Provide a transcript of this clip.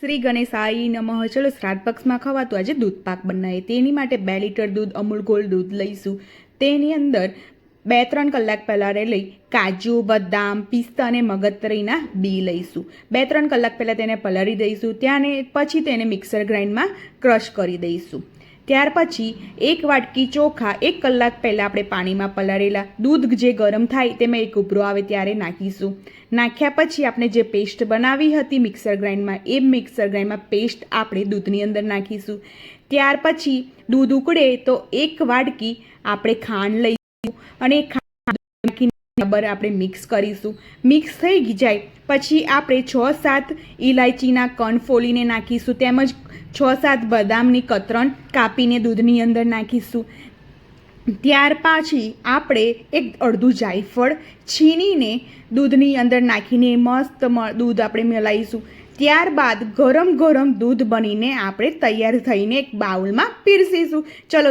શ્રી ગણેશાઈ નમઃ. ચલો શ્રાદ્ધ પક્ષમાં ખવાતું આજે દૂધ પાક બનાવીએ. તેની માટે બે લીટર દૂધ, અમૂલ ગોલ્ડ દૂધ લઈશું. તેની અંદર બે ત્રણ કલાક પહેલાં લઈ કાજુ, બદામ, પિસ્તા અને મગતરીના બી લઈશું. બે ત્રણ કલાક પહેલાં તેને પલાળી દઈશું. ત્યાંને પછી તેને મિક્સર ગ્રાઇન્ડમાં ક્રશ કરી દઈશું. ત્યાર પછી એક વાટકી ચોખા એક કલાક પહેલાં આપણે પાણીમાં પલાળેલા દૂધ જે ગરમ થાય તેમાં એક ઉભરો આવે ત્યારે નાખીશું. નાખ્યા પછી આપણે જે પેસ્ટ બનાવી હતી મિક્સર ગ્રાઇન્ડમાં, એ મિક્સર ગ્રાઇન્ડમાં પેસ્ટ આપણે દૂધની અંદર નાખીશું. ત્યાર પછી દૂધ ઉકળે તો એક વાટકી આપણે ખાંડ લઈશું અને ખાંડ બરાબર આપણે મિક્સ કરીશું. મિક્સ થઈ જાય. પછી આપણે છ સાત ઇલાયચીના કણ ફોલીને નાખીશું તેમજ છ સાત બદામની કતરણ કાપીને દૂધની અંદર નાખીશું. ત્યાર પછી આપણે એક અડધું જાયફળ છીણીને દૂધની અંદર નાખીને મસ્ત દૂધ આપણે મેલાવીશું ત્યારબાદ ગરમ ગરમ દૂધ બનીને આપણે તૈયાર થઈને એક બાઉલમાં પીરસીશું. ચલો